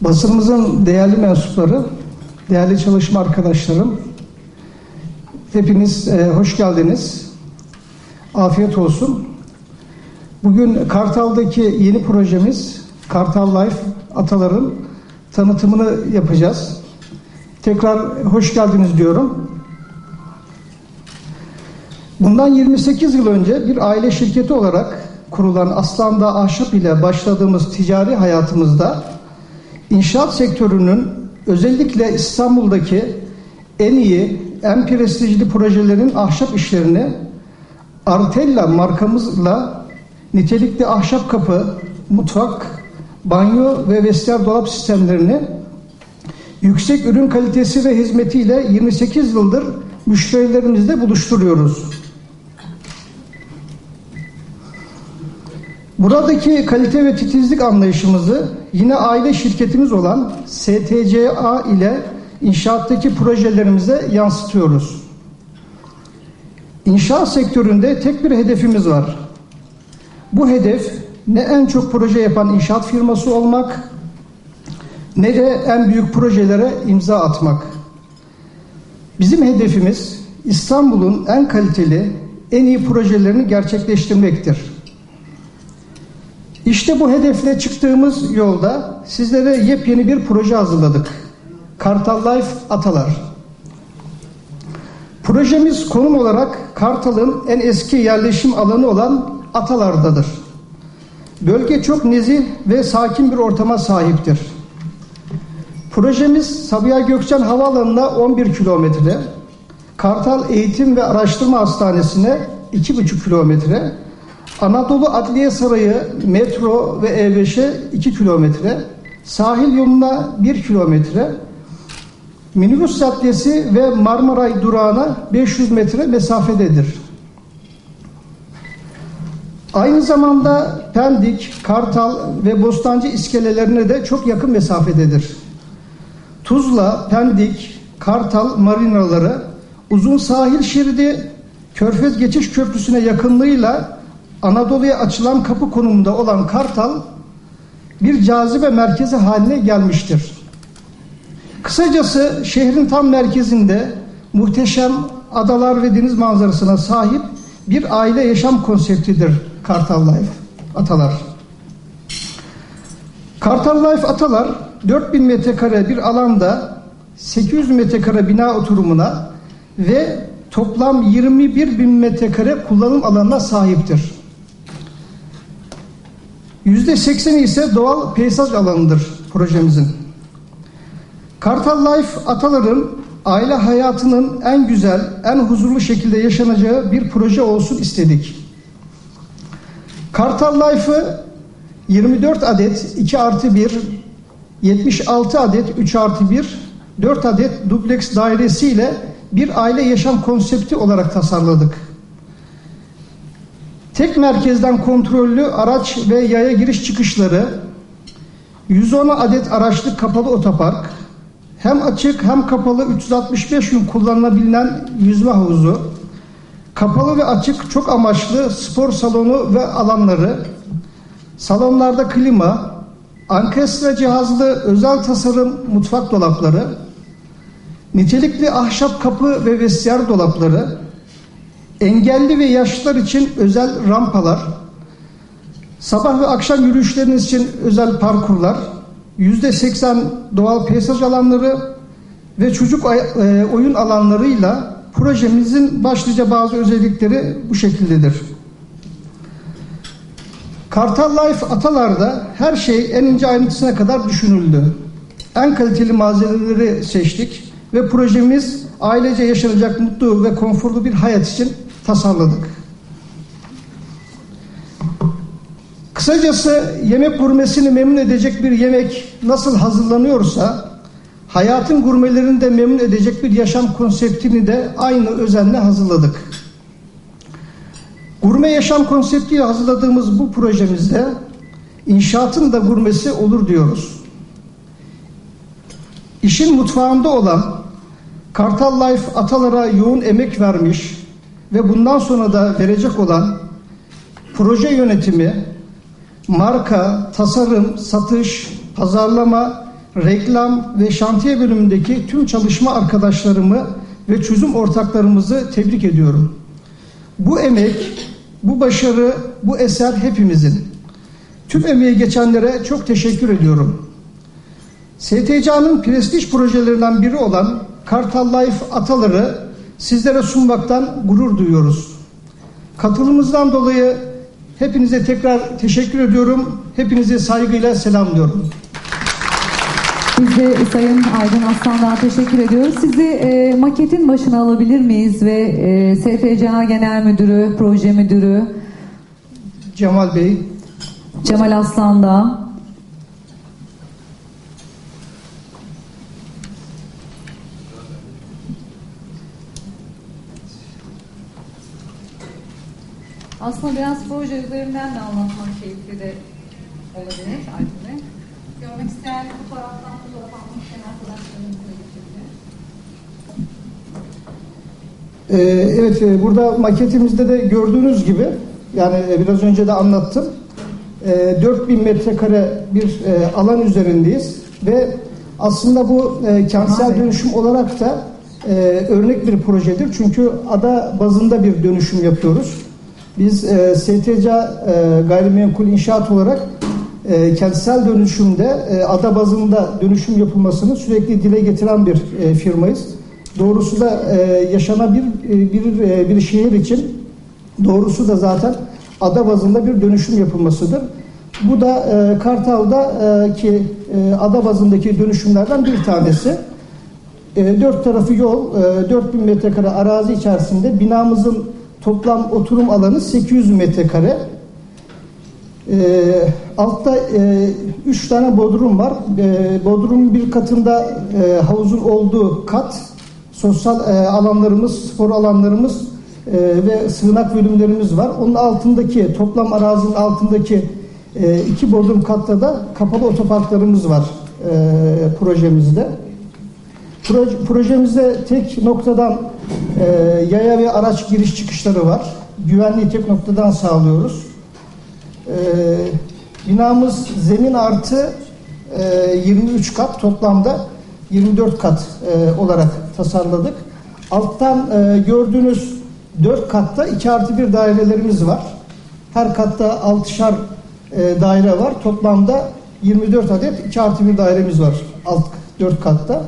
Basınımızın değerli mensupları, değerli çalışma arkadaşlarım, hepiniz e, hoş geldiniz. Afiyet olsun. Bugün Kartal'daki yeni projemiz Kartal Life Atalar'ın tanıtımını yapacağız. Tekrar hoş geldiniz diyorum. Bundan 28 yıl önce bir aile şirketi olarak kurulan Aslan'da Ahşap ile başladığımız ticari hayatımızda inşaat sektörünün özellikle İstanbul'daki en iyi, en prestijli projelerin ahşap işlerini Artella markamızla nitelikli ahşap kapı, mutfak, banyo ve vestiyer dolap sistemlerini yüksek ürün kalitesi ve hizmetiyle 28 yıldır müşterilerimizle buluşturuyoruz. Buradaki kalite ve titizlik anlayışımızı yine aile şirketimiz olan STCA ile inşaattaki projelerimize yansıtıyoruz. İnşaat sektöründe tek bir hedefimiz var. Bu hedef ne en çok proje yapan inşaat firması olmak ne de en büyük projelere imza atmak. Bizim hedefimiz İstanbul'un en kaliteli, en iyi projelerini gerçekleştirmektir. İşte bu hedefle çıktığımız yolda sizlere yepyeni bir proje hazırladık. Kartal Life Atalar. Projemiz konum olarak Kartal'ın en eski yerleşim alanı olan Atalar'dadır. Bölge çok nezih ve sakin bir ortama sahiptir. Projemiz Sabiha Gökçen Havaalanı'na 11 kilometre, Kartal Eğitim ve Araştırma Hastanesi'ne 2,5 kilometre, Anadolu Adliye Sarayı metro ve E5'e 2 kilometre, sahil yoluna 1 kilometre, minibüs caddesi ve Marmaray durağına 500 metre mesafededir. Aynı zamanda Pendik, Kartal ve Bostancı iskelelerine de çok yakın mesafededir. Tuzla, Pendik, Kartal marinaları uzun sahil şeridi Körfez Geçiş Köprüsü'ne yakınlığıyla Anadolu'ya açılan kapı konumunda olan Kartal bir cazibe merkezi haline gelmiştir. Kısacası şehrin tam merkezinde muhteşem adalar ve deniz manzarasına sahip bir aile yaşam konseptidir Kartal Life Atalar. Kartal Life Atalar 4000 metrekare bir alanda 800 metrekare bina oturumuna ve toplam 21 bin metrekare kullanım alanına sahiptir. %80'i ise doğal peyzaj alanıdır projemizin. Kartal Life Atalar'ın aile hayatının en güzel, en huzurlu şekilde yaşanacağı bir proje olsun istedik. Kartal Life'ı 24 adet 2 artı 1, 76 adet 3 artı 1, 4 adet dubleks dairesiyle bir aile yaşam konsepti olarak tasarladık. Tek merkezden kontrollü araç ve yaya giriş çıkışları, 110 adet araçlı kapalı otopark, hem açık hem kapalı 365 gün kullanılabilen yüzme havuzu, kapalı ve açık çok amaçlı spor salonu ve alanları, salonlarda klima, ankestra cihazlı özel tasarım mutfak dolapları, nitelikli ahşap kapı ve vestiyer dolapları, engelli ve yaşlılar için özel rampalar, sabah ve akşam yürüyüşleriniz için özel parkurlar, %80 doğal peyzaj alanları ve çocuk e, oyun alanlarıyla projemizin başlıca bazı özellikleri bu şekildedir. Kartal Life Atalar'da her şey en ince ayrıntısına kadar düşünüldü. En kaliteli malzemeleri seçtik ve projemiz ailece yaşanacak mutlu ve konforlu bir hayat için tasarladık. Kısacası yemek gurmesini memnun edecek bir yemek nasıl hazırlanıyorsa hayatın gurmelerini de memnun edecek bir yaşam konseptini de aynı özenle hazırladık. Gurme yaşam konseptiyle hazırladığımız bu projemizde inşaatın da gurmesi olur diyoruz. İşin mutfağında olan Kartal Life atalara yoğun emek vermiş ve bundan sonra da verecek olan proje yönetimi, marka, tasarım, satış, pazarlama reklam ve şantiye bölümündeki tüm çalışma arkadaşlarımı ve çözüm ortaklarımızı tebrik ediyorum. Bu emek, bu başarı, bu eser hepimizin. Tüm emeği geçenlere çok teşekkür ediyorum. STCA'nın prestij projelerinden biri olan Kartal Life Ataları sizlere sunmaktan gurur duyuyoruz. Katılımınızdan dolayı hepinize tekrar teşekkür ediyorum. Hepinizi saygıyla selamlıyorum. Biz de Sayın Aydın Aslan'dan teşekkür ediyoruz. Sizi e, maketin başına alabilir miyiz ve e, STCA Genel Müdürü, Proje Müdürü Cemal Bey, Cemal Aslan'da Aslında biraz proje üzerinden de anlatmak keyifli de olabilir Aydın Bey. Görmek isteyen fotoğraftan fotoğraf almak isteyen arkadaşlarımız da getirebilir. Ee, evet e, burada maketimizde de gördüğünüz gibi yani e, biraz önce de anlattım. E, 4000 metrekare bir e, alan üzerindeyiz ve aslında bu e, kentsel dönüşüm olarak da e, örnek bir projedir. Çünkü ada bazında bir dönüşüm yapıyoruz. Biz e, STCA e, gayrimenkul inşaat olarak e, kentsel dönüşümde e, ada bazında dönüşüm yapılmasını sürekli dile getiren bir e, firmayız. Doğrusu da e, yaşanabilir bir, bir, e, bir şehir için doğrusu da zaten ada bazında bir dönüşüm yapılmasıdır. Bu da e, Kartal'da e, ki e, ada bazındaki dönüşümlerden bir tanesi. E, dört tarafı yol, e, 4000 metrekare arazi içerisinde binamızın toplam oturum alanı 800 metrekare. E, altta e, üç tane bodrum var. E, bodrumun bir katında e, havuzun olduğu kat, sosyal e, alanlarımız, spor alanlarımız e, ve sığınak bölümlerimiz var. Onun altındaki, toplam arazinin altındaki e, iki bodrum katta da kapalı otoparklarımız var e, projemizde. Proje, projemizde tek noktadan e, yaya ve araç giriş çıkışları var. Güvenliği tek noktadan sağlıyoruz. E, binamız zemin artı e, 23 kat toplamda 24 kat e, olarak tasarladık. Alttan e, gördüğünüz 4 katta 2 artı 1 dairelerimiz var. Her katta 6'şar e, daire var. Toplamda 24 adet 2 artı 1 dairemiz var alt 4 katta.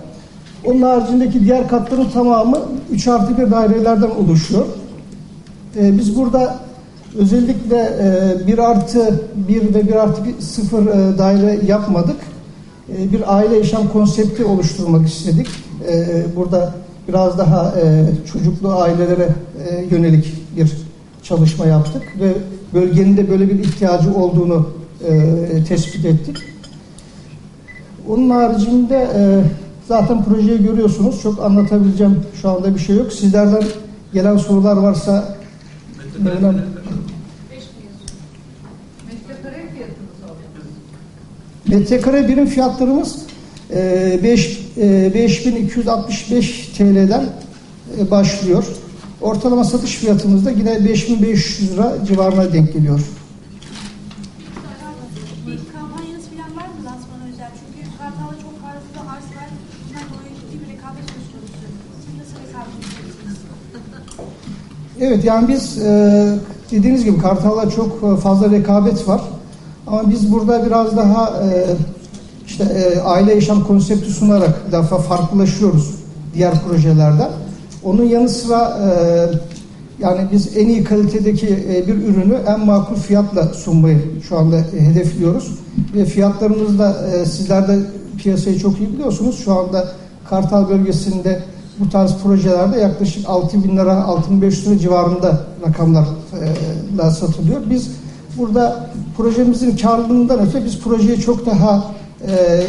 Onun haricindeki diğer katların tamamı 3 artı 1 dairelerden oluşuyor. Ee, biz burada özellikle e, 1 artı 1 ve 1 artı 0 e, daire yapmadık. E, bir aile yaşam konsepti oluşturmak istedik. E, burada biraz daha e, çocuklu ailelere e, yönelik bir çalışma yaptık ve bölgenin de böyle bir ihtiyacı olduğunu e, tespit ettik. Onun haricinde e, zaten projeyi görüyorsunuz. Çok anlatabileceğim şu anda bir şey yok. Sizlerden gelen sorular varsa memnun- Metrekare birim fiyatlarımız e, 5, e, 5265 TL'den başlıyor. Ortalama satış fiyatımız da yine 5500 lira civarına denk geliyor. Evet yani biz e, dediğiniz gibi Kartal'da çok e, fazla rekabet var. Ama biz burada biraz daha e, işte aile yaşam konsepti sunarak daha fa- farklılaşıyoruz diğer projelerden. Onun yanı sıra yani biz en iyi kalitedeki bir ürünü en makul fiyatla sunmayı şu anda hedefliyoruz. Ve fiyatlarımız da e, sizler de piyasayı çok iyi biliyorsunuz. Şu anda Kartal bölgesinde bu tarz projelerde yaklaşık 6 bin lira, 6500 lira civarında rakamlarla satılıyor. Biz burada projemizin karlılığından öte biz projeyi çok daha e,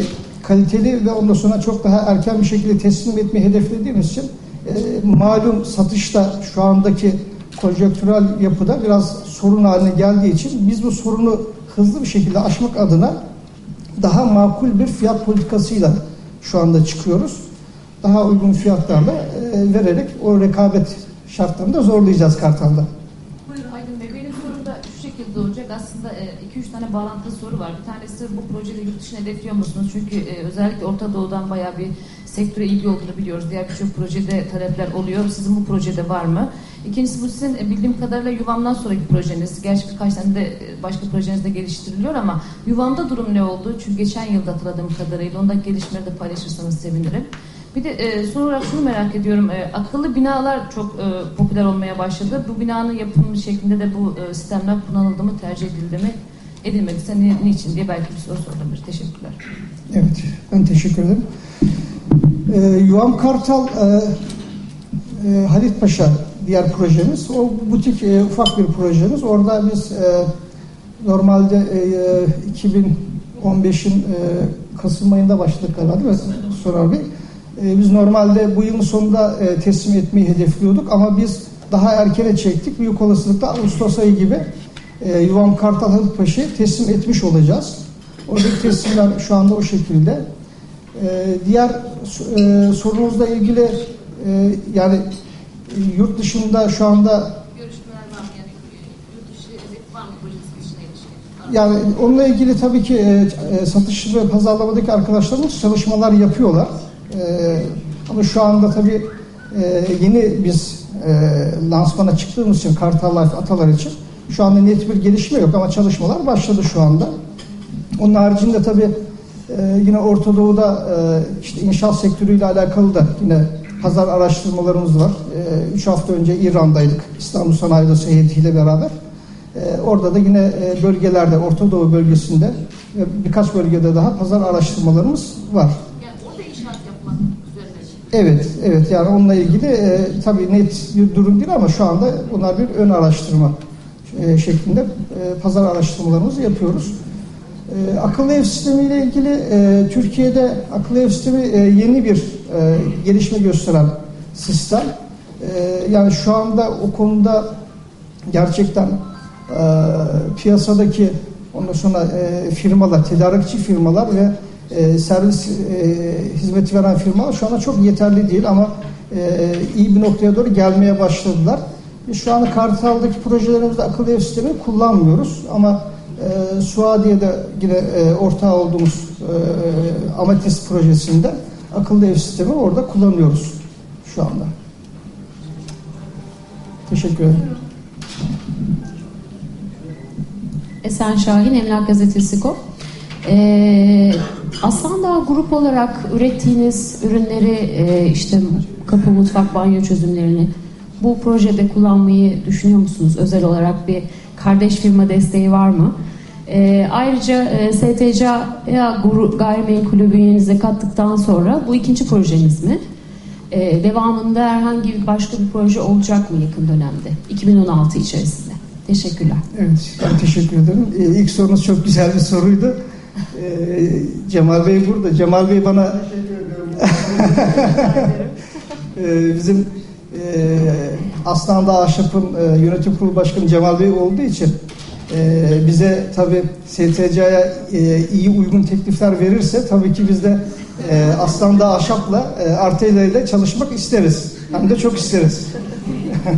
kaliteli ve ondan sonra çok daha erken bir şekilde teslim etmeyi hedeflediğimiz için e, malum satışta şu andaki konjonktürel yapıda biraz sorun haline geldiği için biz bu sorunu hızlı bir şekilde aşmak adına daha makul bir fiyat politikasıyla şu anda çıkıyoruz. Daha uygun fiyatlarla e, vererek o rekabet şartlarını da zorlayacağız Kartal'da. Aydın Bey. Benim şu şekilde olacak. Aslında 2-3 tane tane bağlantılı soru var. Bir tanesi bu projede yurt dışına hedefliyor musunuz? Çünkü e, özellikle Orta Doğu'dan bayağı bir sektöre ilgi olduğunu biliyoruz. Diğer birçok projede talepler oluyor. Sizin bu projede var mı? İkincisi bu sizin e, bildiğim kadarıyla Yuvam'dan sonraki projeniz. Gerçi birkaç tane de e, başka projeniz de geliştiriliyor ama Yuvam'da durum ne oldu? Çünkü geçen yılda hatırladığım kadarıyla ondaki gelişmeleri de paylaşırsanız sevinirim. Bir de e, son olarak şunu merak ediyorum. E, akıllı binalar çok e, popüler olmaya başladı. Bu binanın yapımı şeklinde de bu e, sistemler kullanıldı mı, tercih edildi mi? Edilmediyse ni, niçin diye belki bir soru sorulabilir. Teşekkürler. Evet, ben teşekkür ederim. Ee, Yuvam Kartal, e, e, Halit Paşa diğer projemiz. O butik e, ufak bir projemiz. Orada biz e, normalde e, 2015'in e, Kasım ayında başladık galiba Sorar Bey? E, biz normalde bu yılın sonunda e, teslim etmeyi hedefliyorduk ama biz daha erkene çektik. Büyük olasılıkla Ağustos ayı gibi e, Yuvam Kartal Halit Paşa'yı teslim etmiş olacağız. Oradaki teslimler şu anda o şekilde. Ee, diğer e, sorunuzla ilgili e, yani e, yurt dışında şu anda? Yani ilişkin? yani onunla ilgili tabii ki e, e, satış ve pazarlamadaki arkadaşlarımız çalışmalar yapıyorlar. E, ama şu anda tabii e, yeni biz e, lansmana çıktığımız için Kartal Life Atalar için şu anda net bir gelişme yok ama çalışmalar başladı şu anda. Onun haricinde tabii e, yine Orta Doğu'da e, işte inşaat sektörüyle alakalı da yine pazar araştırmalarımız var. 3 hafta önce İran'daydık İstanbul Sanayi Odası heyetiyle beraber. E, orada da yine e, bölgelerde Orta Doğu bölgesinde ve birkaç bölgede daha pazar araştırmalarımız var. Yani orada inşaat yapmak üzerine. Evet, evet yani onunla ilgili e, tabii net bir durum değil ama şu anda bunlar bir ön araştırma e, şeklinde e, pazar araştırmalarımızı yapıyoruz. E, akıllı ev sistemiyle ilgili e, Türkiye'de akıllı ev sistemi e, yeni bir e, gelişme gösteren sistem. E, yani şu anda o konuda gerçekten e, piyasadaki ondan sonra e, firmalar, tedarikçi firmalar ve e, servis e, hizmeti veren firmalar şu anda çok yeterli değil ama e, iyi bir noktaya doğru gelmeye başladılar. Biz şu anda Kartal'daki projelerimizde akıllı ev sistemi kullanmıyoruz ama e, Suadiye'de yine e, ortağı olduğumuz e, Ametis projesinde akıllı ev sistemi orada kullanıyoruz şu anda. Teşekkür ederim. Esen Şahin, Emlak Gazetesi Ko. Ee, Aslandağ grup olarak ürettiğiniz ürünleri e, işte kapı, mutfak, banyo çözümlerini bu projede kullanmayı düşünüyor musunuz? Özel olarak bir kardeş firma desteği var mı? Ee, ayrıca e, STCA gayrimenkulü bünyenize kattıktan sonra bu ikinci projeniz mi? Ee, devamında herhangi bir başka bir proje olacak mı yakın dönemde? 2016 içerisinde. Teşekkürler. Evet, ben teşekkür ederim. Ee, ilk sorunuz çok güzel bir soruydu. Ee, Cemal Bey burada. Cemal Bey bana Ee, bizim e, Aslan'da Ahşap'ın e, yönetim kurulu başkanı Cemal Bey olduğu için e, bize tabi STC'ye e, iyi uygun teklifler verirse tabii ki biz de e, Aslan'da Ahşap'la e, Arteyla ile çalışmak isteriz. Hem de çok isteriz.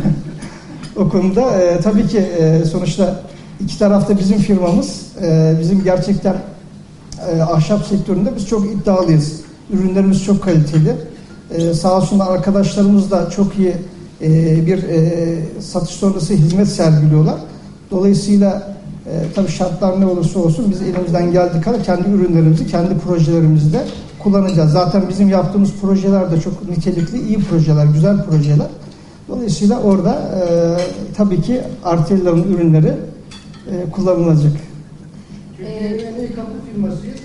o konuda e, tabii ki e, sonuçta iki tarafta bizim firmamız. E, bizim gerçekten e, ahşap sektöründe biz çok iddialıyız. Ürünlerimiz çok kaliteli. E, sağ olsunlar arkadaşlarımız da çok iyi e, bir e, satış sonrası hizmet sergiliyorlar. Dolayısıyla e, tabii şartlar ne olursa olsun biz elimizden geldiği kadar kendi ürünlerimizi, kendi projelerimizde kullanacağız. Zaten bizim yaptığımız projeler de çok nitelikli, iyi projeler, güzel projeler. Dolayısıyla orada e, tabii ki Artella'nın ürünleri e, kullanılacak. Türkiye'nin en iyi kapı firmasıyız.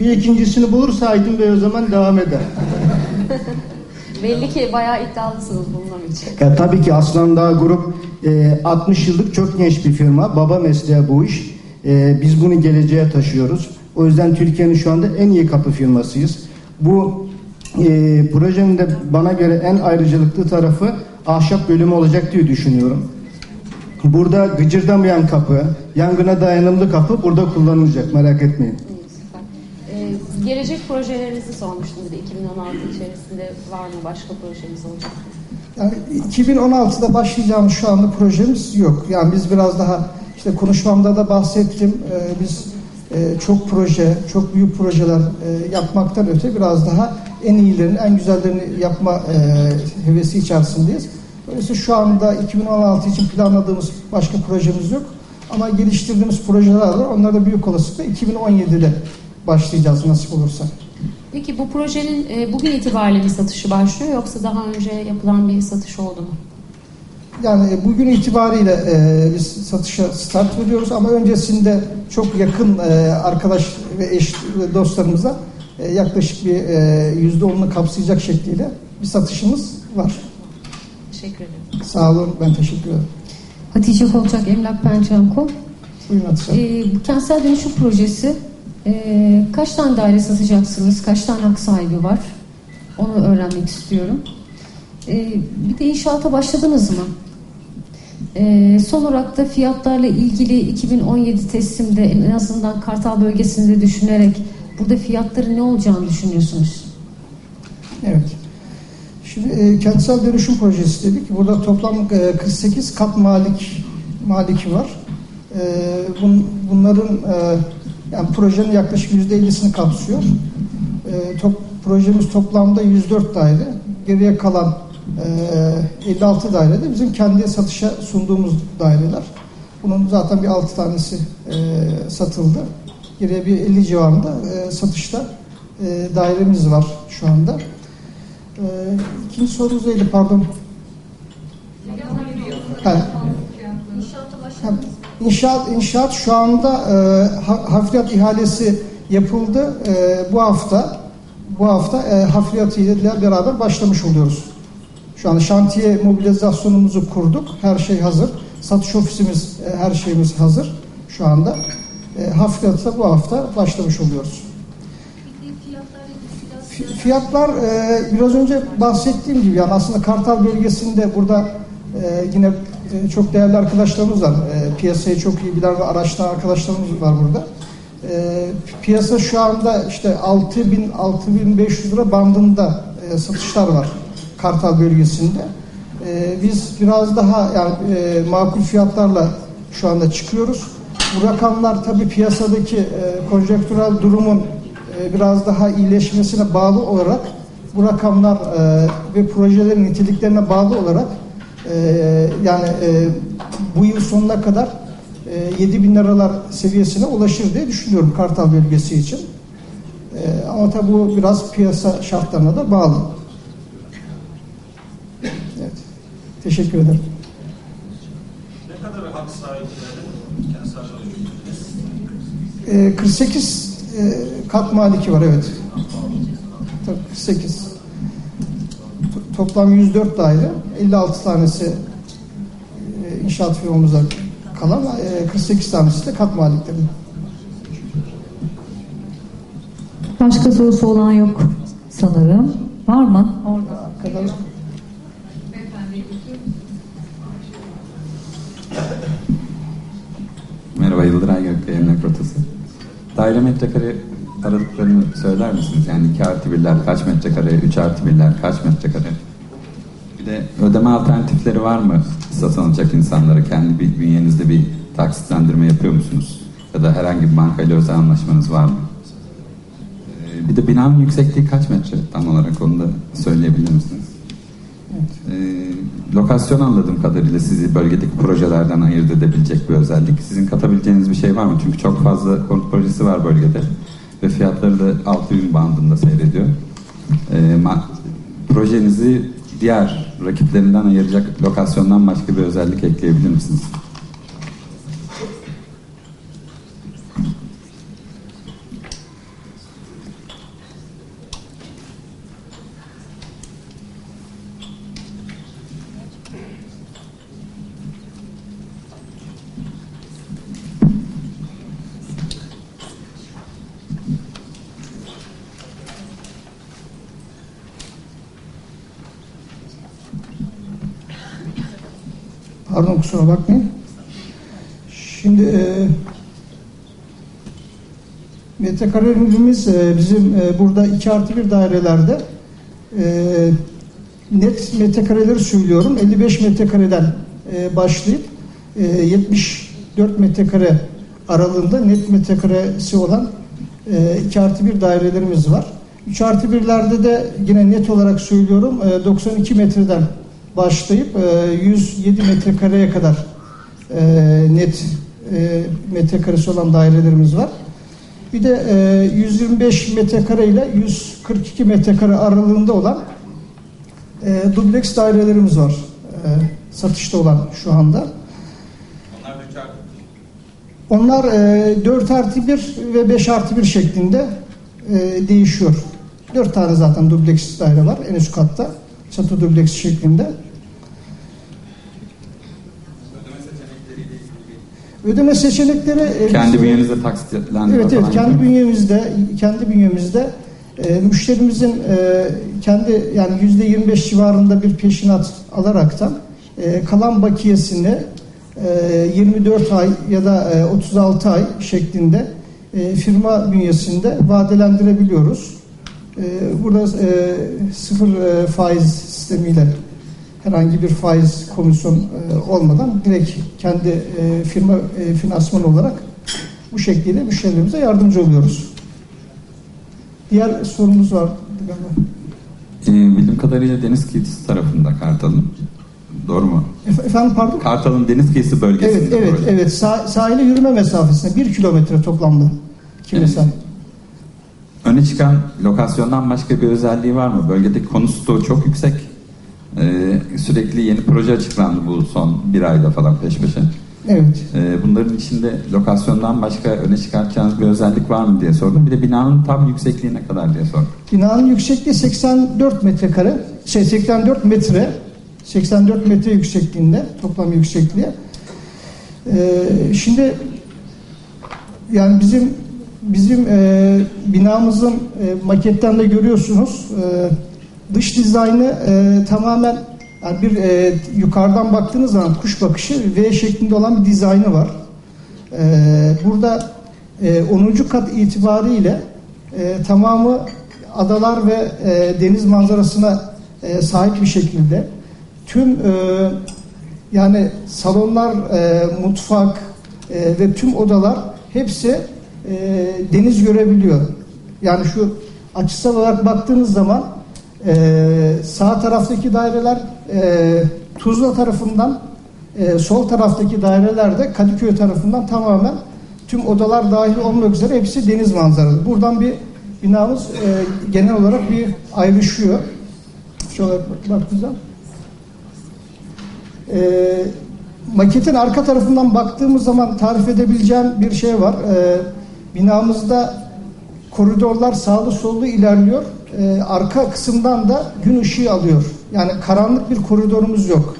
Bir ikincisini bulursa Aydın Bey o zaman devam eder. Belli ki bayağı iddialısınız bulmam için. Ya, tabii ki Aslan Dağ Grup e, 60 yıllık çok genç bir firma. Baba mesleği bu iş. E, biz bunu geleceğe taşıyoruz. O yüzden Türkiye'nin şu anda en iyi kapı firmasıyız. Bu e, projenin de bana göre en ayrıcalıklı tarafı ahşap bölümü olacak diye düşünüyorum. Burada gıcırdamayan kapı, yangına dayanımlı kapı burada kullanılacak merak etmeyin. Ee, gelecek projelerinizi sormuştum bir de 2016 içerisinde var mı başka projeniz olacak? Yani 2016'da başlayacağımız şu anda projemiz yok. Yani biz biraz daha İşte konuşmamda da bahsettim. E, biz e, çok proje, çok büyük projeler e, yapmaktan öte biraz daha en iyilerini, en güzellerini yapma e, hevesi içerisindeyiz. Dolayısıyla şu anda 2016 için planladığımız başka projemiz yok. Ama geliştirdiğimiz projeler var. Onlar da büyük olasılıkla 2017'de başlayacağız nasip olursa. Peki bu projenin e, bugün itibariyle mi satışı başlıyor yoksa daha önce yapılan bir satış oldu mu? Yani e, bugün itibariyle e, biz satışa start veriyoruz ama öncesinde çok yakın e, arkadaş ve eş ve dostlarımıza e, yaklaşık bir e, yüzde onunu kapsayacak şekliyle bir satışımız var. Teşekkür ederim. Sağ olun, ben teşekkür ederim. Hatice Kolçak, Emlak Pençanko. Buyurun Hatice. Ee, kentsel dönüşüm projesi ee, kaç tane daire satacaksınız? Kaç tane hak sahibi var? Onu öğrenmek istiyorum. Ee, bir de inşaata başladınız mı? Ee, son olarak da fiyatlarla ilgili 2017 teslimde en azından Kartal bölgesinde düşünerek burada fiyatların ne olacağını düşünüyorsunuz? Evet. Şimdi e, kentsel dönüşüm projesi dedik. Burada toplam e, 48 kat malik maliki var. E, bun, bunların e, yani projenin yaklaşık %50'sini kapsıyor. E, top, projemiz toplamda 104 daire. Geriye kalan e, 56 daire de bizim kendi satışa sunduğumuz daireler. Bunun zaten bir 6 tanesi e, satıldı. Geriye bir 50 civarında e, satışta e, dairemiz var şu anda. Ee, ikinci sorunuz neydi pardon? Ha. Ha, İnşaat, inşaat şu anda e, ha- hafriyat ihalesi yapıldı. E, bu hafta bu hafta e, hafriyatıyla beraber başlamış oluyoruz. Şu anda şantiye mobilizasyonumuzu kurduk. Her şey hazır. Satış ofisimiz, e, her şeyimiz hazır şu anda. E, hafriyatı bu hafta başlamış oluyoruz. Fi- Fiyatlar e, biraz önce bahsettiğim gibi yani aslında Kartal bölgesinde burada e, yine e, çok değerli arkadaşlarımız var. E, piyasayı çok iyi bilen ve araştıran arkadaşlarımız var burada. E, piyasa şu anda işte 6000 6500 lira bandında e, satışlar var Kartal bölgesinde. E, biz biraz daha yani e, makul fiyatlarla şu anda çıkıyoruz. Bu rakamlar tabii piyasadaki e, konjektürel durumun e, biraz daha iyileşmesine bağlı olarak bu rakamlar e, ve projelerin niteliklerine bağlı olarak yani e, bu yıl sonuna kadar e, 7 bin liralar seviyesine ulaşır diye düşünüyorum Kartal bölgesi için. E, ama tabii bu biraz piyasa şartlarına da bağlı. Evet. Teşekkür ederim. Ne kadar hak sahipleri kentsel dönüşüm? E, 48 e, kat maliki var evet. Tabii 48. To- Toplam 104 daire. 56 tanesi e, inşaat firmamıza kalan e, 48 tanesi de kat malikleri. Başka sorusu olan yok sanırım. Var mı? Orada. Kadar Merhaba Yıldıray Gökkaya Emlak Rotası. Daire metrekare aralıklarını söyler misiniz? Yani 2 artı 1'ler kaç metrekare, 3 artı 1'ler kaç metrekare? De ödeme alternatifleri var mı satın alacak insanlara? Kendi bünyenizde bir taksitlendirme yapıyor musunuz? Ya da herhangi bir bankayla özel anlaşmanız var mı? Ee, Bir de binanın yüksekliği kaç metre tam olarak onu da söyleyebilir misiniz? Ee, lokasyon anladığım kadarıyla sizi bölgedeki projelerden ayırt edebilecek bir özellik. Sizin katabileceğiniz bir şey var mı? Çünkü çok fazla konut projesi var bölgede ve fiyatları da 6000 bandında seyrediyor. Ee, projenizi diğer rakiplerinden ayıracak lokasyondan başka bir özellik ekleyebilir misiniz? Pardon kusura bakmayın. Şimdi e, metrekaremiz e, bizim e, burada 2 artı 1 dairelerde e, net metrekareleri söylüyorum. 55 metrekareden e, başlayıp e, 74 4 metrekare aralığında net metrekaresi olan e, 2 artı 1 dairelerimiz var. 3 artı 1'lerde de yine net olarak söylüyorum e, 92 metreden başlayıp e, 107 metrekareye kadar e, net e, metrekaresi olan dairelerimiz var. Bir de e, 125 metrekare ile 142 metrekare aralığında olan e, dubleks dairelerimiz var. E, satışta olan şu anda. Onlar e, 4 artı 1 ve 5 artı 1 şeklinde e, değişiyor. 4 tane zaten dubleks daire var en üst katta. Çatı dubleks şeklinde. Ödeme seçenekleri e, Kendi biz- bünyenizde taksitlendirme Evet evet kendi gibi. bünyemizde kendi bünyemizde e, müşterimizin e, kendi yani yüzde 25 civarında bir peşinat alaraktan e, kalan bakiyesini e, 24 ay ya da e, 36 ay şeklinde e, firma bünyesinde vadelendirebiliyoruz. E, burada e, sıfır e, faiz sistemiyle herhangi bir faiz komisyon e, olmadan direkt kendi e, firma e, finansman olarak bu şekliyle müşterilerimize yardımcı oluyoruz. Diğer sorumuz var galiba. Ee, bildiğim kadarıyla deniz kıyısı tarafında Kartal'ın. Doğru mu? Efe- Efendim pardon? Kartal'ın deniz kıyısı bölgesinde. Evet, evet, proje. evet. Sah- sahile yürüme mesafesinde bir kilometre toplamda. İki Evet. Öne çıkan lokasyondan başka bir özelliği var mı? Bölgedeki konu stoğu çok yüksek. Ee, sürekli yeni proje açıklandı bu son bir ayda falan peş peşe. Evet. Ee, bunların içinde lokasyondan başka öne çıkartacağınız bir özellik var mı diye sordum. Bir de binanın tam yüksekliği ne kadar diye sordum. Binanın yüksekliği 84 metrekare, şey 84 metre, 84 metre yüksekliğinde toplam yüksekliği. Ee, şimdi yani bizim bizim e, binamızın e, maketten de görüyorsunuz e, dış dizaynı e, tamamen yani bir e, yukarıdan baktığınız zaman kuş bakışı V şeklinde olan bir dizaynı var. Ee, burada e, 10. kat itibariyle e, tamamı adalar ve e, deniz manzarasına e, sahip bir şekilde tüm e, yani salonlar, e, mutfak e, ve tüm odalar hepsi e, deniz görebiliyor. Yani şu açısal olarak baktığınız zaman e, sağ taraftaki daireler e, Tuzla tarafından e, sol taraftaki dairelerde Kadıköy tarafından tamamen tüm odalar dahil olmak üzere hepsi deniz manzaralı. Buradan bir binamız e, genel olarak bir ayrışıyor. Şöyle baktığınız zaman. E, maketin arka tarafından baktığımız zaman tarif edebileceğim bir şey var. E, binamızda koridorlar sağlı sollu ilerliyor. E, arka kısımdan da gün ışığı alıyor. Yani karanlık bir koridorumuz yok.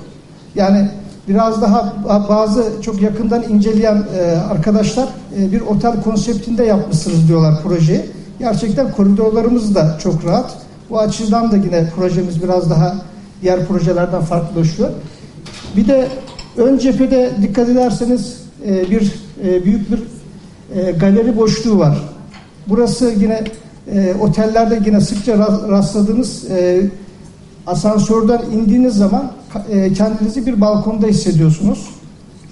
Yani biraz daha bazı çok yakından inceleyen e, arkadaşlar e, bir otel konseptinde yapmışsınız diyorlar projeyi. Gerçekten koridorlarımız da çok rahat. Bu açıdan da yine projemiz biraz daha diğer projelerden farklılaşıyor. Bir de ön cephede dikkat ederseniz e, bir e, büyük bir e, galeri boşluğu var. Burası yine e, otellerde yine sıkça ra- rastladığınız e, asansörden indiğiniz zaman e, kendinizi bir balkonda hissediyorsunuz.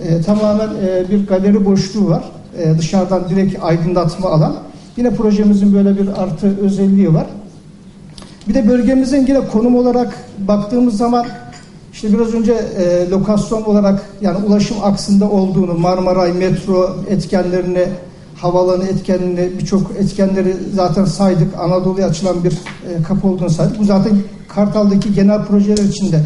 E, tamamen e, bir galeri boşluğu var. E, dışarıdan direkt aydınlatma alan. Yine projemizin böyle bir artı özelliği var. Bir de bölgemizin yine konum olarak baktığımız zaman işte biraz önce e, lokasyon olarak yani ulaşım aksında olduğunu Marmaray metro etkenlerini havalanı etkenini birçok etkenleri zaten saydık. Anadolu'ya açılan bir e, kapı olduğunu saydık. Bu zaten Kartal'daki genel projeler için de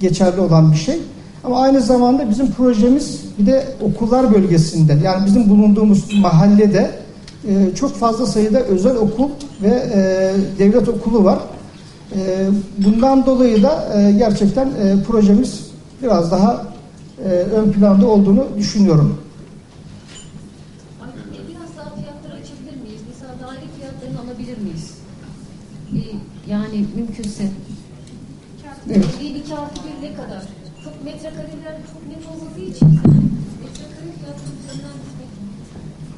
geçerli olan bir şey. Ama aynı zamanda bizim projemiz bir de okullar bölgesinde yani bizim bulunduğumuz mahallede e, çok fazla sayıda özel okul ve e, devlet okulu var. E, bundan dolayı da e, gerçekten e, projemiz biraz daha e, ön planda olduğunu düşünüyorum. Biraz daha fiyatları açabilir miyiz? Mesela daire fiyatlarını alabilir miyiz? Ee, yani mümkünse. Evet. Bir iki artı bir ne kadar? Çok metrekareler çok net olmadığı için metrekare fiyatları üzerinden.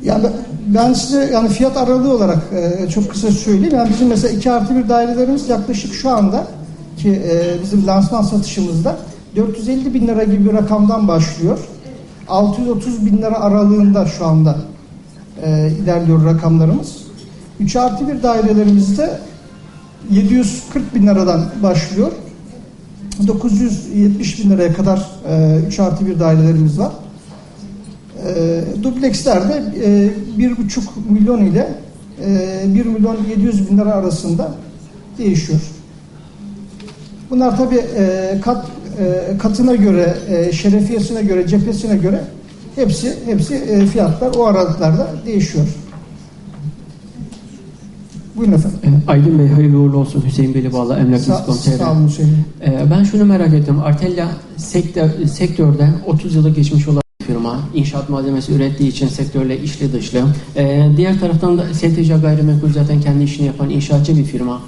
Yani ben size yani fiyat aralığı olarak e, çok kısa söyleyeyim. Yani bizim mesela 2 artı 1 dairelerimiz yaklaşık şu anda ki e, bizim lansman satışımızda 450 bin lira gibi bir rakamdan başlıyor. 630 bin lira aralığında şu anda e, ilerliyor rakamlarımız. 3 artı 1 dairelerimizde 740 bin liradan başlıyor. 970 bin liraya kadar e, 3 artı 1 dairelerimiz var. E, duplekslerde e, 1,5 milyon ile e, 1 milyon 700 bin lira arasında değişiyor. Bunlar tabi e, kat e, katına göre, e, şerefiyesine göre, cephesine göre hepsi hepsi e, fiyatlar o aralıklarda değişiyor. Buyurun efendim. E, Aydın Bey hayırlı uğurlu olsun Hüseyin Belibağlı Emlak Sa- İskonçeri. sağ olun Hüseyin. E, Ben şunu merak ettim. Artella sektör, sektörde 30 yılı geçmiş olan bir firma. İnşaat malzemesi ürettiği için sektörle içli dışlı. E, diğer taraftan da STC Gayrimenkul zaten kendi işini yapan inşaatçı bir firma.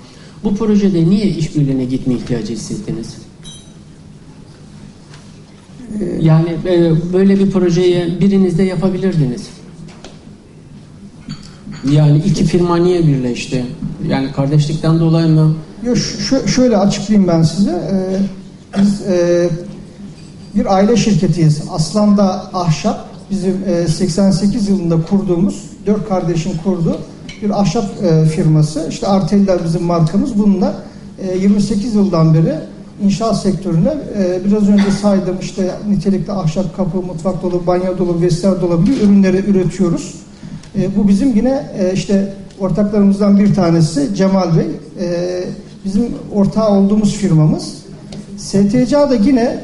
Bu projede niye işbirliğine gitme ihtiyacı hissettiniz? Yani e, böyle bir projeyi biriniz de yapabilirdiniz. Yani iki firma niye birleşti? Yani kardeşlikten dolayı mı? Yo, şöyle açıklayayım ben size. Ee, biz e, bir aile şirketiyiz. Aslan'da Ahşap bizim e, 88 yılında kurduğumuz, dört kardeşin kurduğu bir ahşap e, firması. İşte Artella bizim markamız. Bununla e, 28 yıldan beri inşaat sektörüne e, biraz önce saydım işte nitelikli ahşap kapı, mutfak dolabı, banyo dolabı, vestiyer dolabı gibi ürünleri üretiyoruz. E, bu bizim yine e, işte ortaklarımızdan bir tanesi Cemal Bey. E, bizim ortağı olduğumuz firmamız. STCA da yine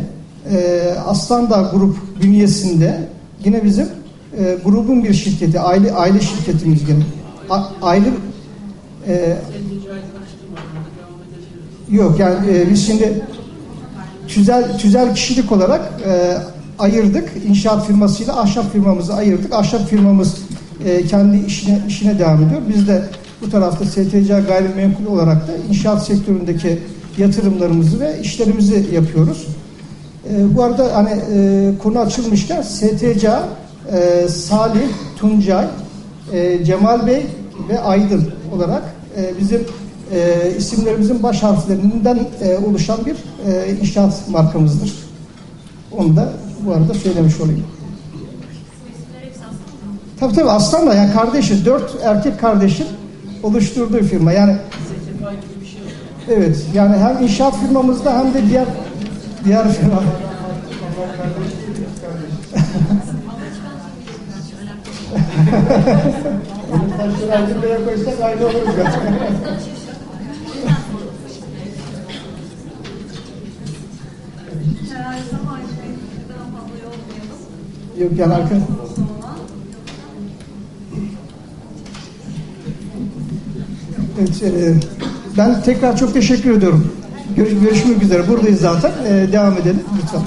e, Aslandağ Grup bünyesinde yine bizim e, grubun bir şirketi, aile aile şirketimiz yine. A, aile e, Yok yani e, biz şimdi tüzel, tüzel kişilik olarak e, ayırdık. İnşaat firmasıyla ahşap firmamızı ayırdık. Ahşap firmamız e, kendi işine işine devam ediyor. Biz de bu tarafta STC gayrimenkul olarak da inşaat sektöründeki yatırımlarımızı ve işlerimizi yapıyoruz. E, bu arada hani e, konu açılmışken STC e, Salih, Tuncay, e, Cemal Bey ve Aydın olarak e, bizim e, isimlerimizin baş harflerinden e, oluşan bir e, inşaat markamızdır. Onu da bu arada söylemiş olayım. Tabii tabii Aslan'la yani kardeşiz. Dört erkek kardeşin oluşturduğu firma. Yani Evet. Yani hem inşaat firmamızda hem de diğer diğer firma. Taşları Aydın Bey'e koysak aynı oluruz zaten. Herhalde zaman daha fazla yormayalım. Yok yani arka... Evet, e, ben tekrar çok teşekkür ediyorum. Görüş, görüşmek üzere. Buradayız zaten. E, devam edelim lütfen.